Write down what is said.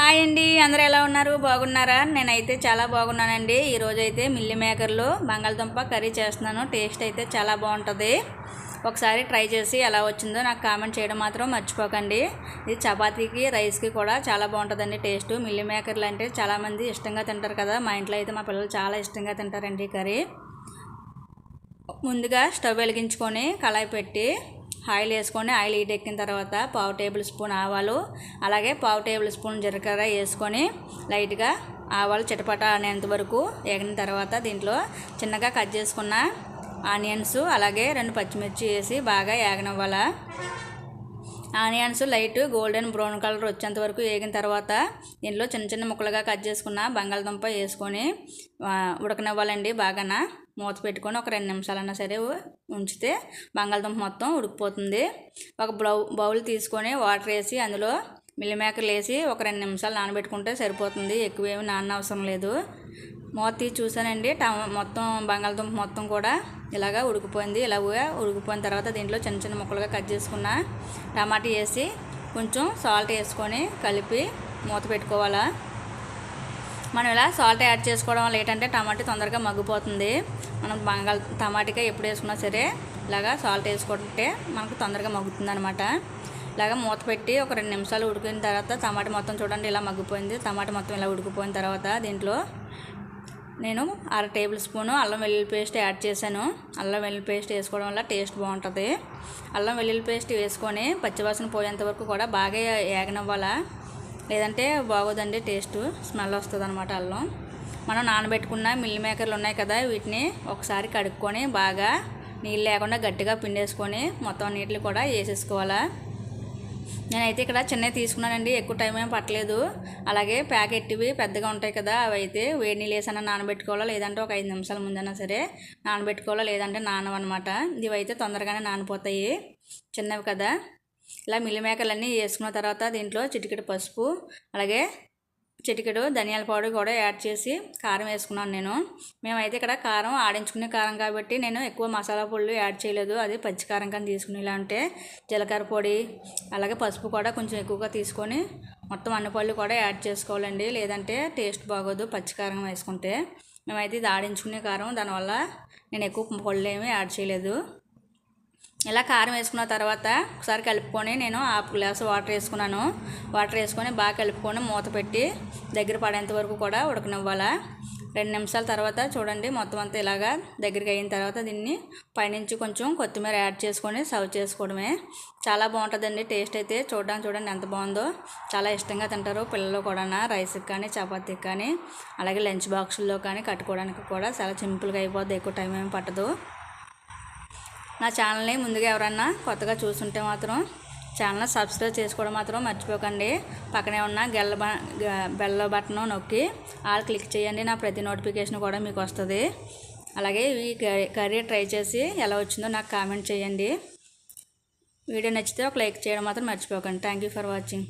Hi అండి అందరూ ఎలా ఉన్నారు? బాగున్నారా? నేనైతే చాలా బాగున్నానండి. ఈరోజు అయితే మిల్లి మేకర్లు బంగాళదుంప కర్రీ చేస్తున్నాను. టేస్ట్ అయితే చాలా బాగుంటుంది. ఒకసారి ట్రై చేసి ఎలా వచ్చిందో నాకు కామెంట్ చేయడం మాత్రం మర్చిపోకండి. ఇది చపాతీకి రైస్కి కూడా చాలా బాగుంటుందండి టేస్ట్. మిల్లి మేకర్లు అంటే చాలామంది ఇష్టంగా తింటారు కదా. మా ఇంట్లో అయితే మా పిల్లలు చాలా ఇష్టంగా తింటారండి కర్రీ. ముందుగా స్టవ్ వెలిగించుకొని కళాయి పెట్టి ఆయిల్ వేసుకొని ఆయిల్ హీట్ ఎక్కిన తర్వాత పావు టేబుల్ స్పూన్ ఆవాలు అలాగే పావు టేబుల్ స్పూన్ జీలకర్ర వేసుకొని లైట్గా ఆవాలు చిటపట అనేంత వరకు ఎగిన తర్వాత దీంట్లో చిన్నగా కట్ చేసుకున్న ఆనియన్స్ అలాగే రెండు పచ్చిమిర్చి వేసి బాగా వేగనివ్వాల. Onions light golden brown colour వచ్చేంత వరకు వేగిన తర్వాత దీనిలో చిన్న చిన్న ముక్కలుగా కట్ చేసుకున్న బంగాళదుంప వేసుకొని ఉడకనివ్వాలండి బాగాన. మూత పెట్టుకొని ఒక రెండు నిమిషాలన్నా సరే ఉంచితే బంగాళదుంప మొత్తం ఉడికిపోతుంది. ఒక బౌల్ తీసుకొని వాటర్ వేసి అందులో మిల్లిమేకర్లు వేసి ఒక రెండు నిమిషాలు నానబెట్టుకుంటే సరిపోతుంది. ఎక్కువేమి నాన్న అవసరం లేదు. మూత తీసి చూసానండి టమా మొత్తం బంగాళదుంప మొత్తం కూడా ఇలాగా ఉడికిపోయింది. ఇలాగా ఉడికిపోయిన తర్వాత దీంట్లో చిన్న చిన్న ముక్కలుగా కట్ చేసుకున్న టమాటా వేసి కొంచెం సాల్ట్ వేసుకొని కలిపి మూత పెట్టుకోవాలా. మనం ఇలా సాల్ట్ యాడ్ చేసుకోవడం వల్ల ఏంటంటే టమాటా తొందరగా మగ్గిపోతుంది. మనం బంగాళ టమాటాగా ఎప్పుడు వేసుకున్నా సరే ఇలాగా సాల్ట్ వేసుకుంటే మనకు తొందరగా మగ్గుతుంది అనమాట ఇలాగ మూత పెట్టి ఒక రెండు నిమిషాలు ఉడికిన తర్వాత టమాటా మొత్తం చూడండి ఇలా మగ్గిపోయింది. టమాటా మొత్తం ఇలా ఉడికిపోయిన తర్వాత దీంట్లో నేను అర టేబుల్ స్పూను అల్లం వెల్లుల్లి పేస్ట్ యాడ్ చేశాను. అల్లం వెల్లుల్లి పేస్ట్ వేసుకోవడం వల్ల టేస్ట్ బాగుంటుంది. అల్లం వెల్లుల్లి పేస్ట్ వేసుకొని పచ్చివాసన పోయేంత వరకు కూడా బాగా ఏగనివ్వాలా? లేదంటే బాగోదండి టేస్ట్ స్మెల్ వస్తుంది అనమాట అల్లం. మనం నానబెట్టుకున్న మిల్ మేకర్లు ఉన్నాయి కదా వీటిని ఒకసారి కడుక్కొని బాగా నీళ్ళు లేకుండా గట్టిగా పిండేసుకొని మొత్తం నీటిని కూడా వేసేసుకోవాలా? నేనైతే ఇక్కడ చిన్నవి తీసుకున్నానండి. ఎక్కువ టైం ఏం పట్టలేదు. అలాగే ప్యాకెట్వి పెద్దగా ఉంటాయి కదా అవి అయితే వేడి నీళ్ళు వేసన్నా నానబెట్టుకోవాలా? లేదంటే ఒక ఐదు నిమిషాల ముందైనా సరే నానబెట్టుకోవాలా? లేదంటే నానవన్నమాట. ఇవైతే తొందరగానే నానిపోతాయి. చిన్నవి కదా. ఇలా మిల్లి మేకలన్నీ వేసుకున్న తర్వాత దీంట్లో చిటికెడు పసుపు అలాగే చిటికెడు ధనియాల పౌడర్ కూడా యాడ్ చేసి కారం వేసుకున్నాను నేను. మేమైతే ఇక్కడ కారం ఆడించుకునే కారం కాబట్టి నేను ఎక్కువ మసాలా పొడులు యాడ్ చేయలేదు. అది పచ్చి కారం కానీ తీసుకునేలా అంటే జీలకర్ర పొడి అలాగే పసుపు కూడా కొంచెం ఎక్కువగా తీసుకొని మొత్తం అన్ని పళ్ళు కూడా యాడ్ చేసుకోవాలండి. లేదంటే టేస్ట్ బాగోదు పచ్చి కారం వేసుకుంటే. మేమైతే ఇది ఆడించుకునే కారం దానివల్ల నేను ఎక్కువ పళ్ళు ఏమీ యాడ్ చేయలేదు. ఇలా కారం వేసుకున్న తర్వాత ఒకసారి కలుపుకొని నేను హాఫ్ గ్లాస్ వాటర్ వేసుకున్నాను. వాటర్ వేసుకొని బాగా కలుపుకొని మూత పెట్టి దగ్గర పడేంత వరకు కూడా ఉడకనివ్వాలా. రెండు నిమిషాల తర్వాత చూడండి మొత్తం అంతా ఇలాగా దగ్గరికి అయిన తర్వాత దీన్ని పైనుంచి కొంచెం కొత్తిమీర యాడ్ చేసుకొని సర్వ్ చేసుకోవడమే. చాలా బాగుంటుందండి టేస్ట్ అయితే. చూడడానికి చూడండి ఎంత బాగుందో. చాలా ఇష్టంగా తింటారు పిల్లలు కూడా రైస్కి కానీ చపాతీకి కానీ అలాగే లంచ్ బాక్సుల్లో కానీ కట్టుకోవడానికి కూడా. చాలా సింపుల్గా అయిపోద్ది ఎక్కువ టైం ఏమి పట్టదు. నా ఛానల్ని ముందుగా ఎవరన్నా కొత్తగా చూస్తుంటే మాత్రం ఛానల్ సబ్స్క్రైబ్ చేసుకోవడం మాత్రం మర్చిపోకండి. పక్కనే ఉన్న గెల్ల బెల్ల బటన్ నొక్కి ఆల్ క్లిక్ చేయండి. నా ప్రతి నోటిఫికేషన్ కూడా మీకు వస్తుంది. అలాగే ఈ కర్రీ ట్రై చేసి ఎలా వచ్చిందో నాకు కామెంట్ చేయండి. వీడియో నచ్చితే ఒక లైక్ చేయడం మాత్రం మర్చిపోకండి. Thank for watching.